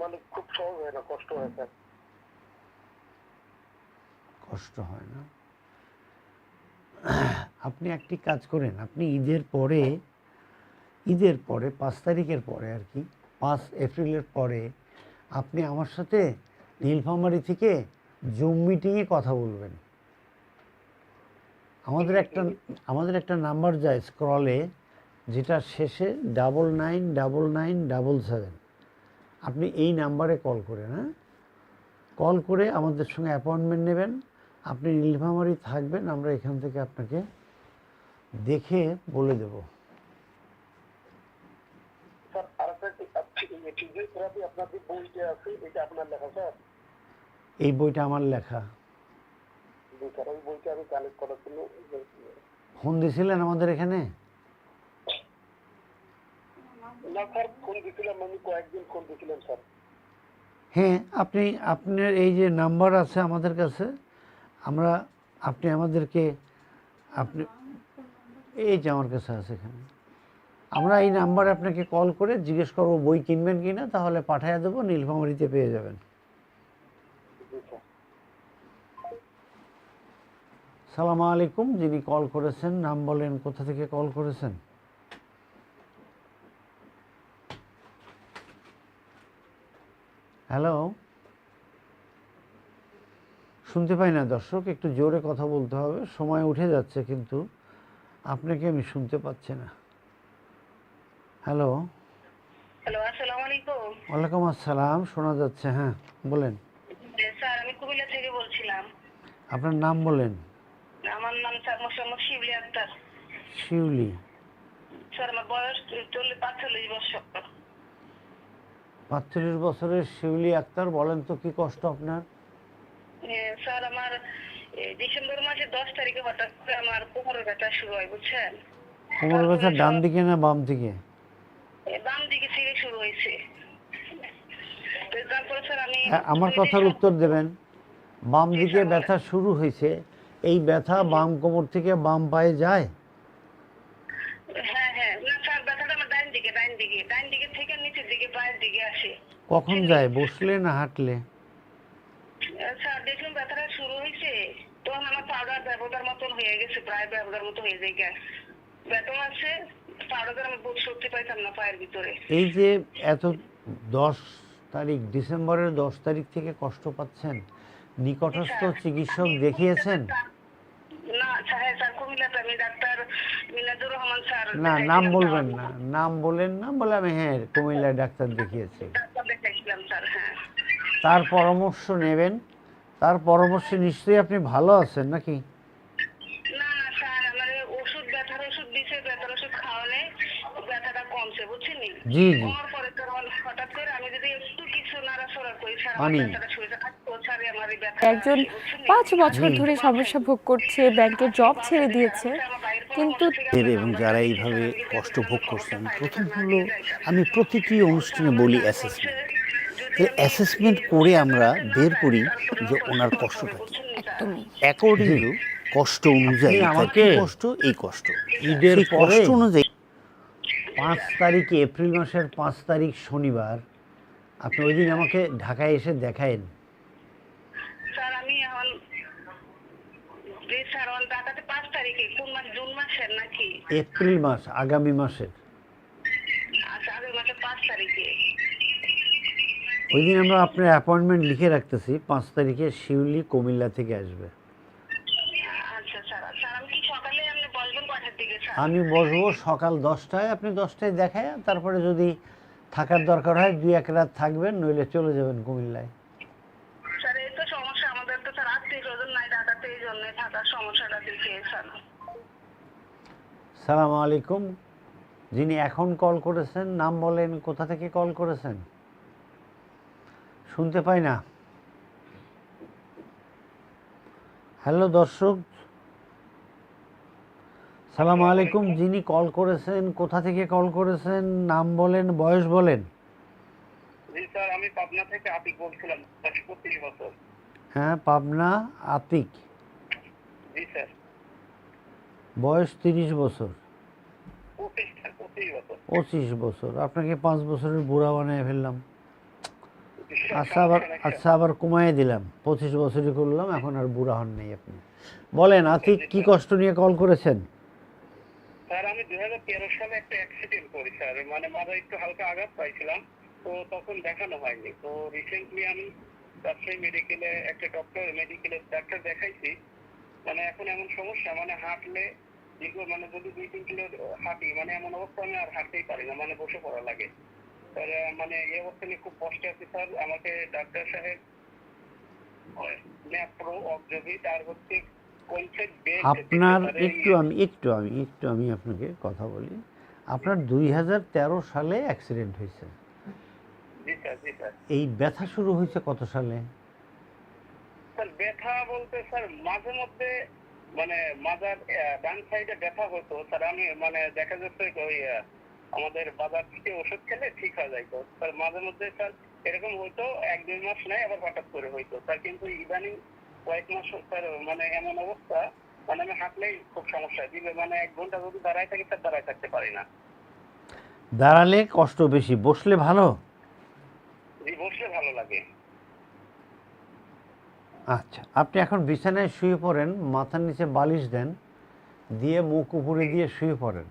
মানে খুব সহজ হয় না, কষ্ট হয় স্যার। কষ্ট হয় না। আপনি একটি কাজ করেন, আপনি ঈদের পরে ঈদের পরে, পাঁচ তারিখের পরে আর কি, পাঁচ এপ্রিলের পরে আপনি আমার সাথে নীলফামারি থেকে জুম মিটিংয়ে কথা বলবেন। আমাদের একটা আমাদের একটা নাম্বার যায় স্ক্রলে যেটা শেষে double nine double nine double seven আপনি এই নাম্বারে কল করেন হ্যাঁ? কল করে আমাদের সঙ্গে অ্যাপয়েন্টমেন্ট নেবেন। আপনি নীলফামারি থাকবেন আমরা এখান থেকে আপনাকে দেখে বলে দেব। এই বইটা আমার লেখা। ফোন দিয়েছিলেন আমাদের এখানে? না স্যার ফোন দিয়েছিলাম আমি কয়েকদিন ফোন দিয়েছিলাম স্যার। হ্যাঁ আপনি আপনার এই যে নাম্বার আছে আমাদের কাছে আমরা আপনি আমাদেরকে আপনি এই যে আমার কাছে আছে এখানে। আমরা এই নাম্বারে আপনাকে কল করে জিজ্ঞেস করব বই কিনবেন কি না তাহলে পাঠিয়ে দেবো নীলফামারিতে পেয়ে যাবেন। সালাম আলাইকুম যিনি কল করেছেন নাম বলেন কোথা থেকে কল করেছেন? হ্যালো? শুনতে পাই না দর্শক একটু জোরে কথা বলতে হবে সময় উঠে যাচ্ছে কিন্তু আপনাকে আমি শুনতে পাচ্ছি না। হ্যালো? হ্যালো আসসালামু আলাইকুম। ওয়ালাইকুম আসসালাম শোনা যাচ্ছে হ্যাঁ বলেন। স্যার আমি কুমিল্লা থেকে বলছিলাম। আপনার নাম বলেন। আমার নাম স্যার মোসাম্মদ শিবলি আক্তার। শিউলি। স্যার আমার বয়স চল্লিশ পাঁচচল্লিশ বছর। পাঁচচল্লিশ বছরের শিউলি আক্তার বলেন তো কি কষ্ট আপনার? স্যার আমার ডিসেম্বর মাসের দশ তারিখে হঠাৎ করে আমার কোমরের ব্যথা শুরু হয় বুঝছেন? কোমর ব্যথা ডান দিকে না বাম দিকে? বাম দিকে থেকে শুরু হয়েছে। তারপরে স্যার আমি হ্যাঁ, আমার কথার উত্তর দেবেন। বাম দিকে ব্যথা শুরু হয়েছে। এই ব্যথা বাম কোমর থেকে বাম পায়ে যায় হ্যাঁ হ্যাঁ না স্যার ব্যথাটা আমার ডাইন দিকে ডাইন দিকে থেকে নিচের দিকে পায়ের দিকে আসে। কখন যায়? বসলে না হাঁটলে? স্যার দেখলাম ব্যথাটা শুরু হয়েছে। তখন আমার পাউডার ব্যবহার মতন হয়ে গেছে প্রায় ব্যবহার মতো হয়ে যায় গ্যাস। ব্যথা আছে পাউডার আমি বোধ সত্যি পাইতাম না পায়ের ভিতরে। এই যে এত দশ তারিখ ডিসেম্বরের দশ তারিখ থেকে কষ্ট পাচ্ছেন নিকটস্থ চিকিৎসক দেখিয়েছেন? না হ্যাঁ স্যার কুমিল্লাতে আমি ডাক্তার মিনাজুর রহমান স্যার না নাম বলবেন না নাম বলেন না বলে আমি হ্যাঁ কুমিল্লায় ডাক্তার দেখিয়েছি। ডাক্তার দেখাইছিলাম স্যার হ্যাঁ। তার পরামর্শ নেবেন তার পরামর্শে নিশ্চয়ই আপনি ভালো আছেন নাকি? না না স্যার আমার ওষুধ ব্যথার ওষুধ দিছে ব্যথার ওষুধ খাওয়ালে ব্যথাটা কমছে বুঝছেন জি জি। হঠাৎ করে আমি যদি একটু কিছু নাড়াচড়া করি স্যার ব্যথাটা শুরু হয়েছে আজকেও স্যার আমার এই ব্যথাটা একজন? পাঁচ বছর ধরে সমস্যা ভোগ করছে ব্যাংকে জব ছেড়ে দিয়েছে। কিন্তু এর এবং যারা এইভাবে কষ্ট ভোগ করছেন প্রথম হলো আমি প্রতিটি অনুষ্ঠানে বলি অ্যাসেসমেন্ট অ্যাসেসমেন্ট করে আমরা বের করি যে ওনার কষ্টটা কি। একদমই। অ্যাকর্ডিং টু কষ্ট অনুযায়ী আমাকে কষ্ট? এই কষ্ট। ঈদের কষ্ট অনুযায়ী পাঁচ তারিখে এপ্রিল মাসের পাঁচ তারিখ শনিবার আপনি ওই দিন আমাকে ঢাকায় এসে দেখায়েন স্যার আমি এখন জি স্যার এখন ঢাকাতে পাঁচ তারিখে কোন মাস জুন মাসের নাকি? এপ্রিল মাস আগামী মাসের। আচ্ছা আগের মাসের পাঁচ তারিখে। ওই দিন আমরা আপনার অ্যাপয়েন্টমেন্ট লিখে রাখতেছি পাঁচ তারিখে শিউলি কুমিল্লা থেকে আসবে। আচ্ছা আমি বসবো সকাল দশটায় আপনি দশটায় দেখায় তারপরে যদি থাকার দরকার হয় দুই এক রাত থাকবেন নইলে চলে যাবেন কুমিল্লায়। স্যার এই তো সমস্যা তো স্যার আত্মীয় স্বজন নাই ঢাকাতে এই জন্য থাকার সমস্যাটা দেখে স্যার সালাম আলাইকুম। যিনি এখন কল করেছেন নাম বলেন কোথা থেকে কল করেছেন? শুনতে পাই না। হ্যালো দর্শক। সালাম আলাইকুম। যিনি কল করেছেন কোথা থেকে কল করেছেন নাম বলেন বয়স বলেন। জি স্যার আমি পাবনা থেকে আতিক বলছিলাম বছর। হ্যাঁ পাবনা আতিক। বয়স তিরিশ বছর। পঁচিশ বছর। আপনাকে পাঁচ বছরের বুড়া বানিয়ে ফেললাম। আচ্ছা আবার আচ্ছা আবার কমায় দিলাম। পঁচিশ বছরই করলাম এখন আর বুড়া হন নেই আপনি। বলেন আতিক কি কষ্ট নিয়ে কল করেছেন? স্যার আমি দুই হাজার সালে একটা অ্যাক্সিডেন্ট করি স্যার। মানে একটু হালকা আঘাত পাইছিলাম তো তখন দেখানো হয়নি। তো রিসেন্টলি আমি রাজশাহী মেডিকেলে একটা ডক্টর মেডিকেলে ডাক্তার দেখাইছি। মানে এখন এমন সমস্যা মানে হাঁটলে দীর্ঘ মানে যদি দুই তিন কিলো হাঁটি মানে এমন অবস্থা আমি আর হাঁটতেই পারি না মানে বসে পড়া লাগে। স্যার মানে এই অবস্থা নিয়ে খুব কষ্টে আছি স্যার। আমাকে ডাক্তার সাহেব ন্যাপ্রো অবজভিট আর হচ্ছে আপনার একটু আমি একটু আমি একটু আমি আপনাকে কথা বলি। আপনার দুই হাজার তেরো সালে অ্যাক্সিডেন্ট হয়েছে। এই ব্যথা শুরু হয়েছে কত সালে? স্যার ব্যথা বলতে স্যার মাঝে মধ্যে মানে মাজার ডান সাইডে ব্যথা হতো। স্যার আমি মানে দেখা যাচ্ছে ওই আমাদের বাজার থেকে ওষুধ খেলে ঠিক হয়ে যাইতো। স্যার মাঝে মধ্যে স্যার এরকম হইতো এক দুই মাস নাই আবার হঠাৎ করে হইতো। স্যার কিন্তু ইদানিং কয়েক মাস স্যার মানে এমন অবস্থা মানে আমি হাঁটলেই খুব সমস্যা। দিবে মানে এক ঘণ্টা যদি দাঁড়ায় থাকি স্যার দাঁড়ায় থাকতে পারি না। দাঁড়ালে কষ্ট বেশি বসলে ভালো? লাগে আচ্ছা আপনি এখন বিছানায় শুয়ে পড়েন মাথার নিচে বালিশ দেন দিয়ে মুখ উপরে দিয়ে শুয়ে পড়েন।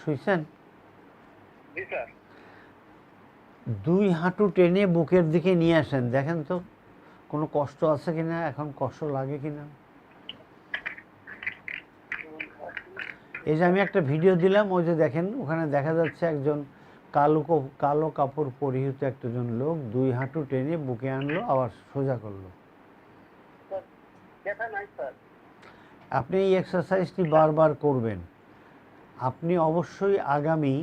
শুয়েছেন দুই হাঁটু টেনে বুকের দিকে নিয়ে আসেন। দেখেন তো কোনো কষ্ট আছে কিনা এখন কষ্ট লাগে কিনা? এই যে আমি একটা ভিডিও দিলাম ওই যে দেখেন ওখানে দেখা যাচ্ছে একজন কালো কালো কাপড় পরিহিত একজন লোক দুই হাঁটু টেনে বুকে আনলো আবার সোজা করল। আপনি এই এক্সারসাইজটি বারবার করবেন। আপনি অবশ্যই আগামী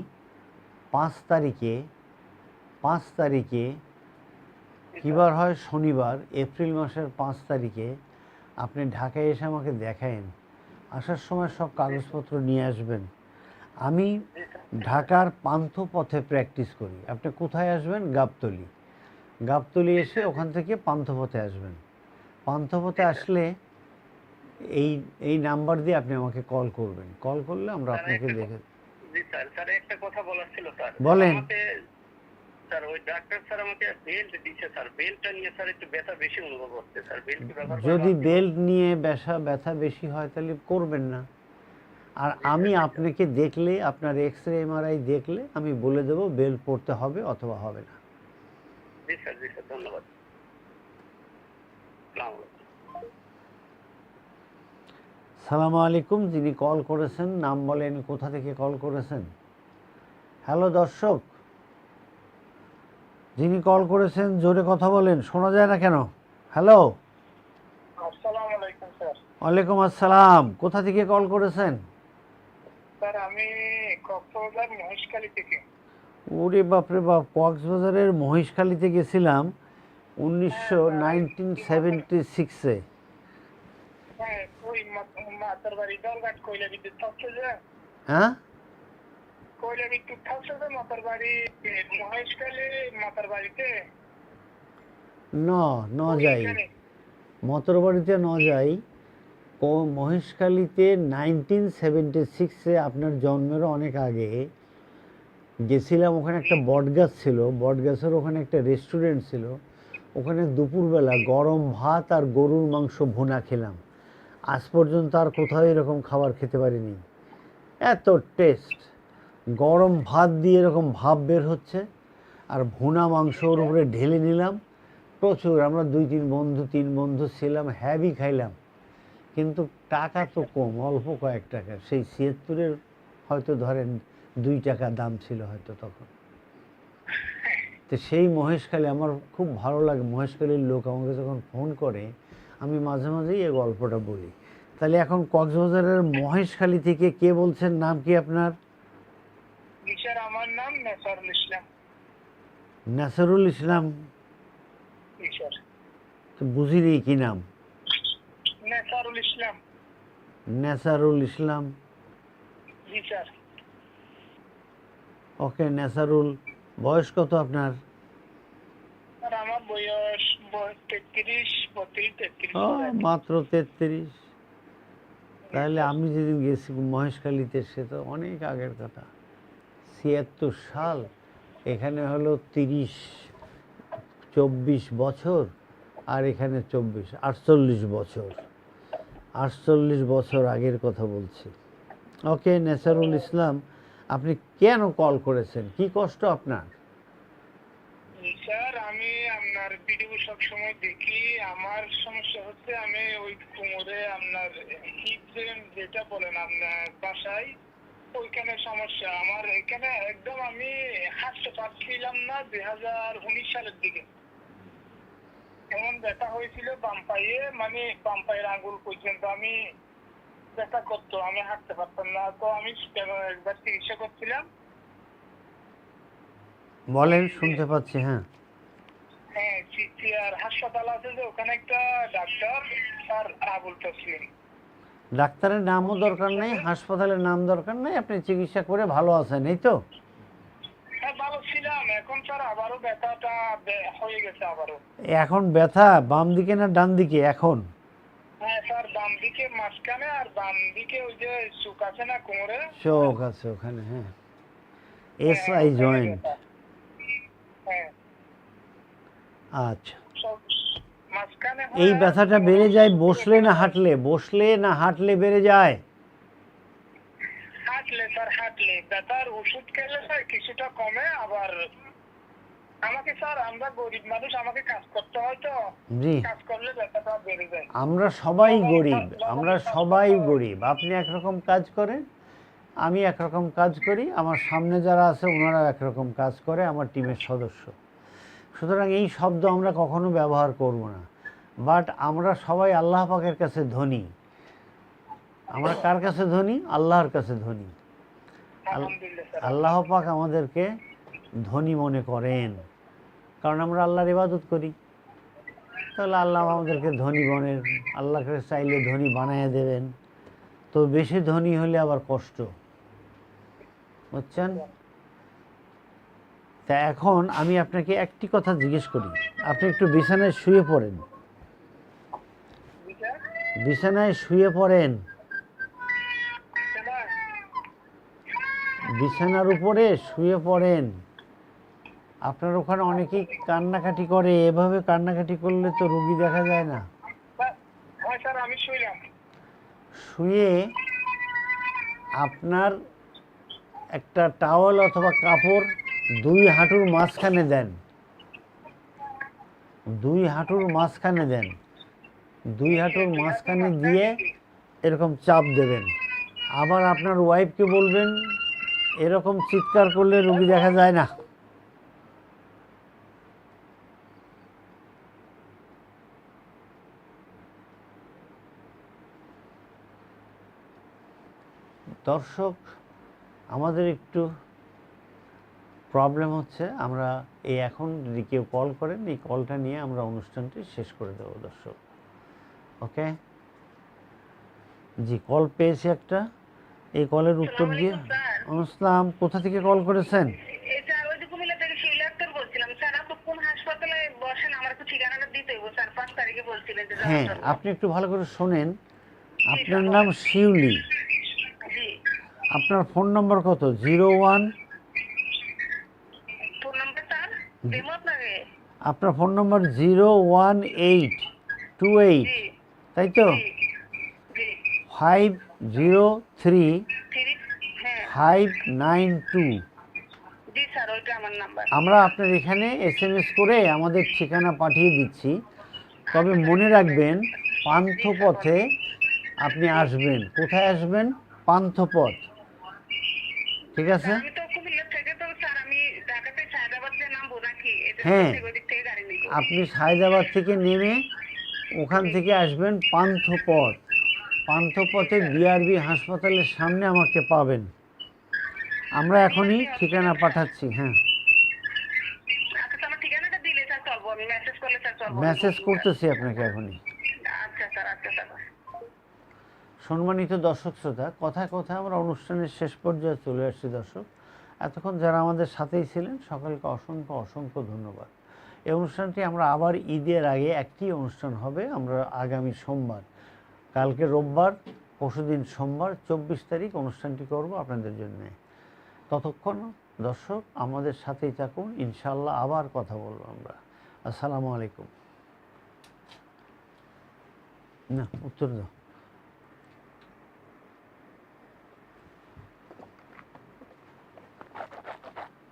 পাঁচ তারিখে পাঁচ তারিখে কিবার হয় শনিবার এপ্রিল মাসের পাঁচ তারিখে আপনি ঢাকায় এসে আমাকে দেখায়েন। আসার সময় সব কাগজপত্র নিয়ে আসবেন। আমি ঢাকার পান্থপথে প্র্যাকটিস করি। আপনি কোথায় আসবেন? গাবতলি। গাবতলি এসে ওখান থেকে পান্থপথে আসবেন। পান্থপথে আসলে এই এই নাম্বার দিয়ে আপনি আমাকে কল করবেন। কল করলে আমরা আপনাকে দেখে জি স্যার স্যার একটা কথা বলার ছিল স্যার। বলেন। স্যার ওই ডাক্তার স্যার আমাকে বেল্ট দিচ্ছে স্যার। বেল্টটা নিয়ে স্যার একটু ব্যথা বেশি অনুভব হচ্ছে স্যার। বেল্ট ব্যবহার যদি বেল্ট নিয়ে ব্যথা ব্যথা বেশি হয় তাহলে করবেন না। আর আমি আপনাকে দেখলে আপনার এক্স রে এমআরআই দেখলে আমি বলে দেবো বেল্ট পড়তে হবে অথবা হবে না। জি স্যার জি স্যার ধন্যবাদ। সালামু আলাইকুম। যিনি কল করেছেন নাম বলেন কোথা থেকে কল করেছেন? হ্যালো দর্শক। যিনি কল করেছেন জোরে কথা বলেন। শোনা যায় না কেন? হ্যালো? আসসালামু ওয়ালাইকুম আসসালাম। কোথা থেকে কল করেছেন? স্যার আমি কক্সবাজার মহেশখালী থেকে। ওরে বাপরে বাপ কক্সবাজারের মহিষখালীতে গেছিলাম উনিশশো নাইনটিন সেভেন্টি সিক্সে। হ্যাঁ? মাতার কয়লা বিদ্যুৎ থাকছে যে মাতার বাড়ি মহেশখালী মাতার বাড়িতে। ন ন যাই। মতরবাড়িতে ন যাই। মহেশখালীতে নাইনটিন সেভেন্টি সিক্সে আপনার জন্মেরও অনেক আগে গেছিলাম ওখানে একটা বটগাছ ছিল। বটগাছের ওখানে একটা রেস্টুরেন্ট ছিল। ওখানে দুপুরবেলা গরম ভাত আর গরুর মাংস ভুনা খেলাম। আজ পর্যন্ত আর কোথাও এরকম খাবার খেতে পারিনি। এত টেস্ট গরম ভাত দিয়ে এরকম ভাব বের হচ্ছে আর ভুনা মাংস ওর উপরে ঢেলে নিলাম। প্রচুর আমরা দুই তিন বন্ধু তিন বন্ধু ছিলাম হ্যাভি খাইলাম। কিন্তু টাকা তো কম অল্প কয়েক টাকা। সেই ছিয়াত্তরের হয়তো ধরেন দুই টাকা দাম ছিল হয়তো তখন। তো সেই মহেশখালী আমার খুব ভালো লাগে। মহেশখালীর লোক আমাকে যখন ফোন করে আমি মাঝে মাঝেই এই গল্পটা বলি। তাহলে এখন কক্সবাজারের মহেশখালী থেকে কে বলছেন? নাম কি আপনার? স্যার আমার নাম নেসারুল ইসলাম নাসরুল ইসলাম স্যার তো বুঝিনি কি নাম নেসারুল ইসলাম নেসারুল ইসলাম জি স্যার ওকে নেসারুল বয়স কত আপনার? স্যার আমার বয়স তেত্রিশ বত্রিশ তেত্রিশ। মাত্র তেত্রিশ। তাহলে আমি যেদিন গেছি মহেশখালীতে সে তো অনেক আগের কথা। ছিয়াত্তর সাল, এখানে হলো তিরিশ, চব্বিশ বছর, আর এখানে চব্বিশ, আটচল্লিশ বছর। আটচল্লিশ বছর আগের কথা বলছি। ওকে, নেসারুল ইসলাম, আপনি কেন কল করেছেন? কি কষ্ট আপনার? স্যার, আমি আপনার ভিডিও সব সময় দেখি। আমার সমস্যা হচ্ছে আমি ওই কোমরে আপনার হিপ যেটা বলেন আপনার বাসায় ওইখানে সমস্যা। আমার এখানে একদম আমি হাঁটতে পারছিলাম না দুই হাজার উনিশ সালের দিকে। এমন ব্যথা হয়েছিল বাম পায়ে মানে বাম পায়ের আঙ্গুল পর্যন্ত আমি ব্যথা করতো আমি হাঁটতে পারতাম না। তো আমি একবার চিকিৎসা করছিলাম। বলেন শুনতে পাচ্ছি হ্যাঁ। হ্যাঁ সিসিআর হাসপাতাল আছে যে ওখানে একটা ডাক্তার স্যার আবুল তসলিম ডাক্তারের নামও দরকার নেই হাসপাতালের নাম দরকার নেই আপনি চিকিৎসা করে ভালো আছেন এই তো? হ্যাঁ ভালো ছিলাম এখন ব্যথা বাম দিকে না ডান দিকে এখন? হ্যাঁ চোখ আছে ওখানে হ্যাঁ। এস আই জয়েন্ট হ্যাঁ। আচ্ছা। এই ব্যথাটা বেড়ে যায় বসলে না হাঁটলে? বসলে না হাঁটলে বেড়ে যায়? হাঁটলে স্যার হাঁটলে। ব্যথার ওষুধ খেলে স্যার কিছুটা কমে আবার আমাকে স্যার আমরা গরিব মানুষ আমাকে কাজ করতে হয় তো। জি। কাজ করলে ব্যথাটা বেড়ে যায়। আমরা সবাই গরিব। আমরা সবাই গরিব। আপনি একরকম কাজ করেন আমি একরকম কাজ করি। আমার সামনে যারা আছে ওনারা একরকম কাজ করে আমার টিমের সদস্য। সুতরাং এই শব্দ আমরা কখনো ব্যবহার করব না। বাট আমরা সবাই আল্লাহ পাকের কাছে ধনী। আমরা কার কাছে ধনী? আল্লাহর কাছে ধনী। আল্লাহ পাক আমাদেরকে ধনী মনে করেন। কারণ আমরা আল্লাহর ইবাদত করি। তাহলে আল্লাহ আমাদেরকে ধনী বনের আল্লাহকে চাইলে ধনী বানায় দেবেন। তো বেশি ধনী হলে আবার কষ্ট। বুঝছেন? তা এখন আমি আপনাকে একটি কথা জিজ্ঞেস করি। আপনি একটু বিছানায় শুয়ে পড়েন। বিছানায় শুয়ে পড়েন। বিছানার উপরে শুয়ে পড়েন। আপনার ওখানে অনেকেই কান্নাকাটি করে। এভাবে কান্নাকাটি করলে তো রুগী দেখা যায় না। হ্যাঁ শুয়ে আপনার একটা টাওয়াল অথবা কাপড় দুই হাঁটুর মাঝখানে দেন। দুই হাঁটুর মাঝখানে দেন। দুই হাঁটুর মাঝখানে দিয়ে এরকম চাপ দেবেন। আবার আপনার ওয়াইফকে বলবেন, এরকম চিৎকার করলে রুগী দেখা যায় না। দর্শক, আমাদের একটু প্রবলেম হচ্ছে আমরা এই এখন যদি কেউ কল করেন এই কলটা নিয়ে আমরা অনুষ্ঠানটি শেষ করে দেবো দর্শক। ওকে জি কল পেয়েছি একটা। এই কলের উত্তর দিয়ে আসসালাম কোথা থেকে কল করেছেন? হ্যাঁ আপনি একটু ভালো করে শোনেন। আপনার নাম শিউলি। আপনার ফোন নম্বর কত? Zero one phone number sir দেবো আপনাকে আপনার phone number zero one eight two eight তাই তো? ফাইভ জিরো থ্রি হ্যাঁ। Five nine two. আমার আপনার এখানে এস এম এস করে আমাদের ঠিকানা পাঠিয়ে দিচ্ছি। তবে মনে রাখবেন পান্থপথে আপনি আসবেন। কোথায় আসবেন? পান্থপথ। ঠিক আছে আমি তো কুমিল্লা থেকে তো স্যার আমি ঢাকাতে সায়দাবাদ যে নামবো নাকি এটা হ্যাঁ। আপনি সায়দাবাদ থেকে নেমে ওখান থেকে আসবেন পান্থপথ। পান্থপথে বিআরবি হাসপাতালের সামনে আমাকে পাবেন। আমরা এখনই ঠিকানা পাঠাচ্ছি হ্যাঁ। মেসেজ করতেছি আপনাকে এখনই। সম্মানিত দর্শক শ্রোতা কথা কথা আমরা অনুষ্ঠানের শেষ পর্যায়ে চলে আসছি দর্শক। এতক্ষণ যারা আমাদের সাথেই ছিলেন, সকলকে অসংখ্য অসংখ্য ধন্যবাদ। এই অনুষ্ঠানটি আমরা আবার ঈদের আগে একটি অনুষ্ঠান হবে, আমরা আগামী সোমবার, কালকে রোববার পরশুদিন সোমবার, চব্বিশ তারিখ অনুষ্ঠানটি করব আপনাদের জন্যে। ততক্ষণ দর্শক, আমাদের সাথেই থাকুন ইনশাল্লাহ আবার কথা বলব আমরা। আসসালামু আলাইকুম। না, উত্তর দাও।